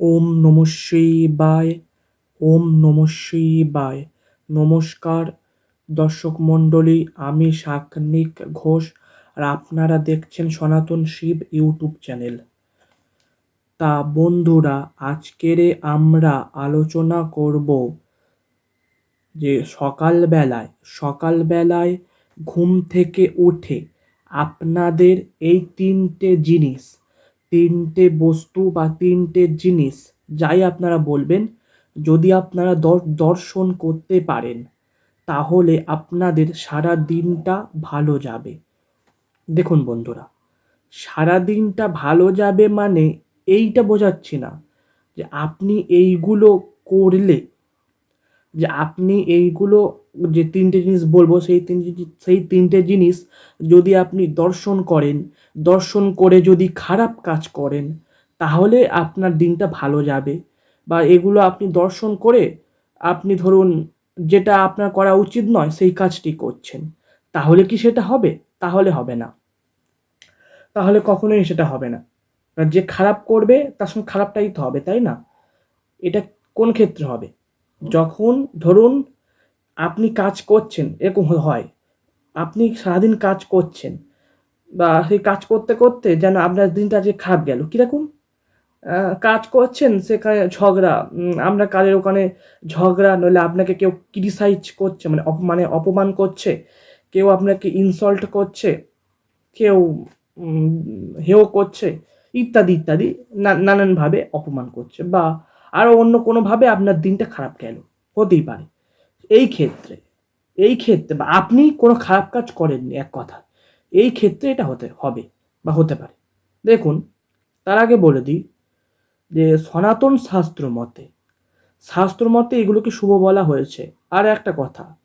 ওম নম শিবায়, ওম নম শিবায়। নমস্কার, দর্শক মণ্ডলী, আমি শাকনিক ঘোষ আর আপনারা দেখছেন সনাতন শিব ইউটিউব চ্যানেল। তা বন্ধুরা, আজকের আমরা আলোচনা করব যে সকালবেলায় সকালবেলায় ঘুম থেকে উঠে আপনাদের এই তিনটে জিনিস তিনটে বস্তু বা তিনটে জিনিস যাই আপনারা বলবেন, যদি আপনারা দর্শন করতে পারেন, তাহলে আপনাদের সারা দিনটা ভালো যাবে। দেখুন বন্ধুরা, সারা দিনটা ভালো যাবে মানে এইটা বোঝাচ্ছি না যে আপনি এইগুলো করলে, যে আপনি এইগুলো যে তিনটে জিনিস বলব, সেই তিন সেই তিনটে জিনিস যদি আপনি দর্শন করেন, দর্শন করে যদি খারাপ কাজ করেন, তাহলে আপনার দিনটা ভালো যাবে। বা এগুলো আপনি দর্শন করে আপনি ধরুন যেটা আপনার করা উচিত নয়, সেই কাজটি করছেন। তাহলে কি সেটা হবে? তাহলে হবে না। তাহলে কখনোই সেটা হবে না। যে খারাপ করবে, তার সঙ্গে খারাপটাই তো হবে, তাই না? এটা কোন ক্ষেত্রে হবে? যখন ধরুন আপনি কাজ করছেন, এরকম হয়। আপনি সারাদিন কাজ করছেন বা সেই কাজ করতে করতে যেন আপনার দিনটা যে খারাপ গেল, কীরকম? কাজ করছেন সেখানে ঝগড়া আমরা কাজের ওখানে ঝগড়া, নইলে আপনাকে কেউ ক্রিটিসাইজ করছে মানে মানে অপমান করছে, কেউ আপনাকে ইনসল্ট করছে, কেউ হেও করছে, ইত্যাদি ইত্যাদি নানানভাবে অপমান করছে বা আরও অন্য কোনোভাবে আপনার দিনটা খারাপ গেল, হতেই পারে। এই ক্ষেত্রে এই ক্ষেত্রে বা আপনি কোনো খারাপ কাজ করেননি এক কথা এই ক্ষেত্রে এটা হতে, হবে বা হতে পারে। দেখুন, তার আগে বলে দিই যে সনাতন শাস্ত্র মতে শাস্ত্র মতে এগুলোকে শুভ বলা হয়েছে। আর একটা কথা,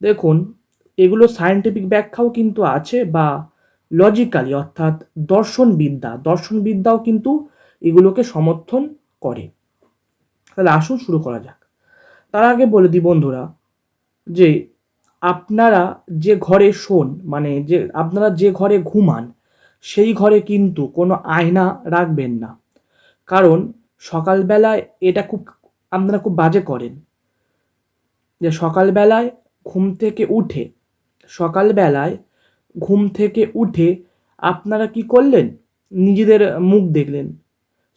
দেখুন, এগুলো সায়েন্টিফিক ব্যাখ্যাও কিন্তু আছে বা লজিক্যালি অর্থাৎ দর্শনবিদ্যা, দর্শনবিদ্যাও কিন্তু এগুলোকে সমর্থন করে। তাহলে আসুন শুরু করা যাক। তার আগে বলে দিই বন্ধুরা যে আপনারা যে ঘরে শোন মানে যে আপনারা যে ঘরে ঘুমান, সেই ঘরে কিন্তু কোনো আয়না রাখবেন না। কারণ সকালবেলায় এটা খুব আপনারা খুব বাজে করেন। যে সকালবেলায় ঘুম থেকে উঠে, সকালবেলায় ঘুম থেকে উঠে আপনারা কি করলেন? নিজেদের মুখ দেখলেন।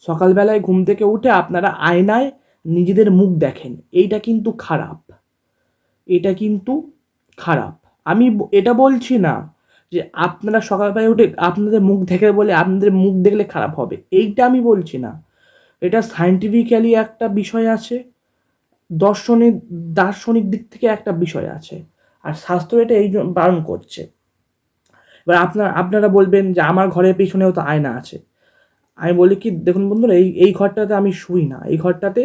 সকালবেলায় ঘুম থেকে উঠে আপনারা আয়নায় নিজেদের মুখ দেখেন, এইটা কিন্তু খারাপ। এটা কিন্তু খারাপ। আমি এটা বলছি না যে আপনারা সকালবেলায় উঠে আপনাদের মুখ দেখে বলে আপনাদের মুখ দেখলে খারাপ হবে, এইটা আমি বলছি না। এটা সায়েন্টিফিক্যালি একটা বিষয় আছে দর্শনিক দার্শনিক দিক থেকে একটা বিষয় আছে, আর স্বাস্থ্য এটা এই জন্য বারণ করছে। এবার আপনার, আপনারা বলবেন যে আমার ঘরের পিছনেও তো আয়না আছে। আমি বলি কি, দেখুন বন্ধুরা, এই এই ঘরটাতে আমি শুই না, এই ঘরটাতে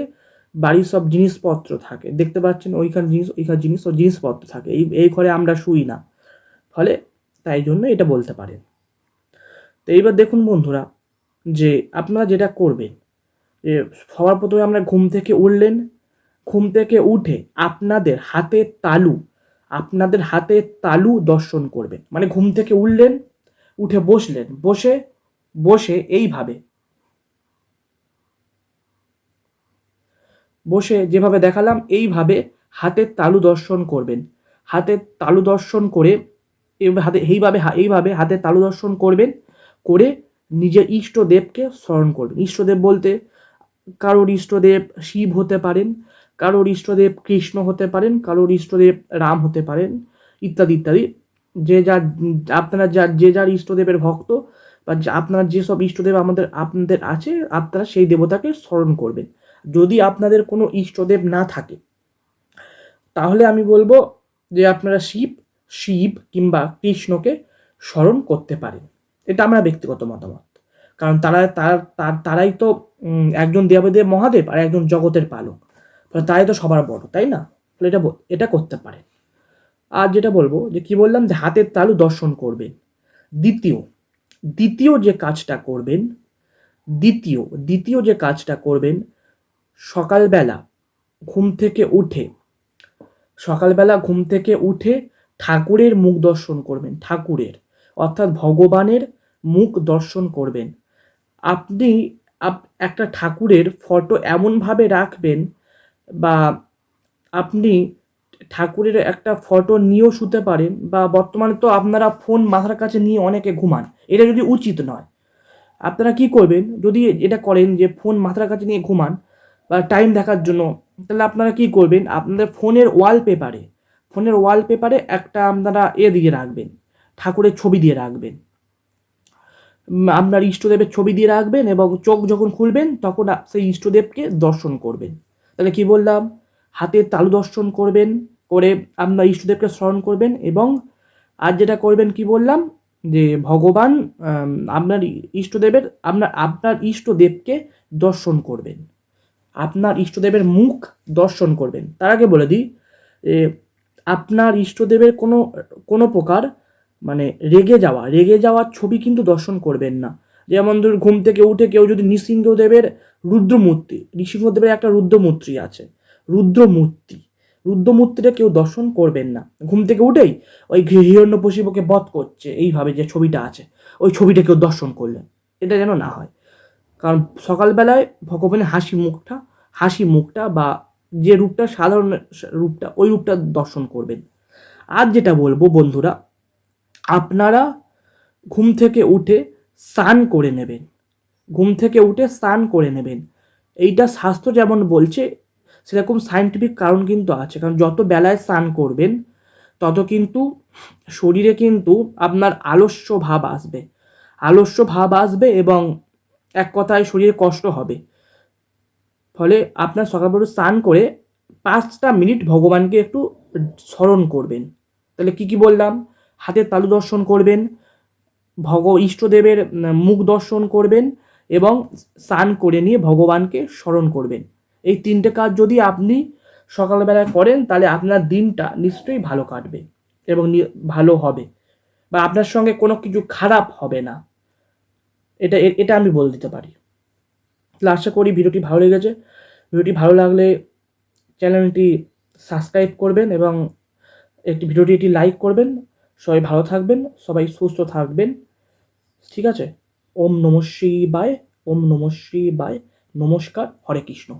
বাড়ির সব জিনিসপত্র থাকে। দেখতে পাচ্ছেন ওইখান জিনিস ওইখান জিনিস ও জিনিসপত্র থাকে। এই এই ঘরে আমরা শুই না। ফলে তাই জন্য এটা বলতে পারেন। তো এইবার দেখুন বন্ধুরা, যে আপনারা যেটা করবেন, যে সবার প্রথমে আমরা ঘুম থেকে উঠলেন। ঘুম থেকে উঠে আপনাদের হাতের তালু, আপনাদের হাতে তালু দর্শন করবেন। মানে ঘুম থেকে উঠলেন, উঠে বসলেন। বসে বসে এইভাবে বসে যেভাবে দেখালাম, এইভাবে হাতের তালু দর্শন করবেন। হাতের তালু দর্শন করে হাতে, এইভাবে এইভাবে হাতের তালু দর্শন করবেন, করে নিজের ইষ্টদেবকে স্মরণ করবেন। ইষ্টদেব বলতে কারোর ইষ্টদেব শিব হতে পারেন, কারোর ইষ্টদেব কৃষ্ণ হতে পারেন, কারোর ইষ্টদেব রাম হতে পারেন, ইত্যাদি ইত্যাদি। যে যার, আপনারা যা যে যার ইষ্টদেবের ভক্ত বা আপনার যেসব ইষ্টদেব আমাদের, আপনাদের আছে, আপনারা সেই দেবতাকে স্মরণ করবেন। যদি আপনাদের কোনো ইষ্টদেব না থাকে, তাহলে আমি বলব যে আপনারা শিব শিব কিংবা কৃষ্ণকে স্মরণ করতে পারেন। এটা আমার ব্যক্তিগত মতামত। কারণ তারা, তার তারাই তো একজন দেবদেব মহাদেব আর একজন জগতের পালক। তাই তো সবার বড়, তাই না? এটা এটা করতে পারে আর যেটা বলব যে কি বললাম যে হাতের তালু দর্শন করবেন। দ্বিতীয় দ্বিতীয় যে কাজটা করবেন, দ্বিতীয় দ্বিতীয় যে কাজটা করবেন সকালবেলা ঘুম থেকে উঠে, সকালবেলা ঘুম থেকে উঠে ঠাকুরের মুখ দর্শন করবেন, ঠাকুরের, অর্থাৎ ভগবানের মুখ দর্শন করবেন। আপনি আপ, একটা ঠাকুরের ফটো এমনভাবে রাখবেন বা আপনি ঠাকুরের একটা ফটো নিয়েও শুতে পারেন বা বর্তমানে তো আপনারা ফোন মাথার কাছে নিয়ে অনেকে ঘুমান, এটা যদি উচিত নয়। আপনারা কি করবেন? যদি এটা করেন যে ফোন মাথার কাছে নিয়ে ঘুমান বা টাইম দেখার জন্য, তাহলে আপনারা কি করবেন? আপনাদের ফোনের ওয়ালপেপারে ফোনের ওয়ালপেপারে একটা আপনারা এ দিয়ে রাখবেন, ঠাকুরের ছবি দিয়ে রাখবেন। আপনার ইষ্টদেবের ছবি দিয়ে রাখবেন এবং চোখ যখন খুলবেন, তখন সেই ইষ্টদেবকে দর্শন করবেন। তাহলে কি বললাম? হাতের তালু দর্শন করবেন, করে আপনার ইষ্টদেবকে স্মরণ করবেন এবং আর যেটা করবেন কি বললাম? যে ভগবান আপনার ইষ্টদেবের, আপনার আপনার ইষ্টদেবকে দর্শন করবেন। আপনার ইষ্টদেবের মুখ দর্শন করবেন। তার আগে বলে দিই যে আপনার ইষ্টদেবের কোনো কোনো প্রকার মানে রেগে যাওয়া, রেগে যাওয়ার ছবি কিন্তু দর্শন করবেন না। যেমন ধরুন, ঘুম থেকে উঠে কেউ যদি নৃসিংহদেবের রুদ্রমূর্তি, নৃসিংহদেবের একটা রুদ্রমূর্তি আছে, রুদ্রমূর্তি, রুদ্রমূর্তিটা কেউ দর্শন করবেন না। ঘুম থেকে উঠেই ওই হিরণ্যকশিপুকে বধ করছে, এইভাবে যে ছবিটা আছে, ওই ছবিটা কেউ দর্শন করলেন এটা যেন না হয়। কারণ সকালবেলায় ভগবানের হাসি মুখটা হাসি মুখটা বা যে রূপটা, সাধারণ রূপটা, ওই রূপটা দর্শন করবেন। আর যেটা বলব বন্ধুরা, আপনারা ঘুম থেকে উঠে স্নান করে নেবেন। ঘুম থেকে উঠে স্নান করে নেবেন। এইটা স্বাস্থ্য যেমন বলছে, সেরকম সায়েন্টিফিক কারণ কিন্তু আছে। কারণ যত বেলায় স্নান করবেন, তত কিন্তু শরীরে কিন্তু আপনার আলস্য ভাব আসবে। আলস্য ভাব আসবে এবং এক কথায় শরীরে কষ্ট হবে। ফলে আপনার সকালবেলা স্নান করে পাঁচটা মিনিট ভগবানকে একটু স্মরণ করবেন। তাহলে কি কি বললাম? হাতের তালু দর্শন করবেন, ভগ, ইষ্টদেবের মুখ দর্শন করবেন এবং স্নান করে নিয়ে ভগবানকে স্মরণ করবেন। এই তিনটে কাজ যদি আপনি সকালবেলা করেন, তাহলে আপনার দিনটা নিশ্চয়ই ভালো কাটবে এবং ভালো হবে বা আপনার সঙ্গে কোনো কিছু খারাপ হবে না। এটা এটা আমি বলে দিতে পারি। তাহলে আশা করি ভিডিওটি ভালো লেগেছে। ভিডিওটি ভালো লাগলে চ্যানেলটি সাবস্ক্রাইব করবেন এবং একটি, ভিডিওটি একটি লাইক করবেন। সবাই ভালো থাকবেন, সবাই সুস্থ থাকবেন। ঠিক আছে? ওম নমশ্রী বায় ওম নমশ্রী বায় নমস্কার, হরে কৃষ্ণ।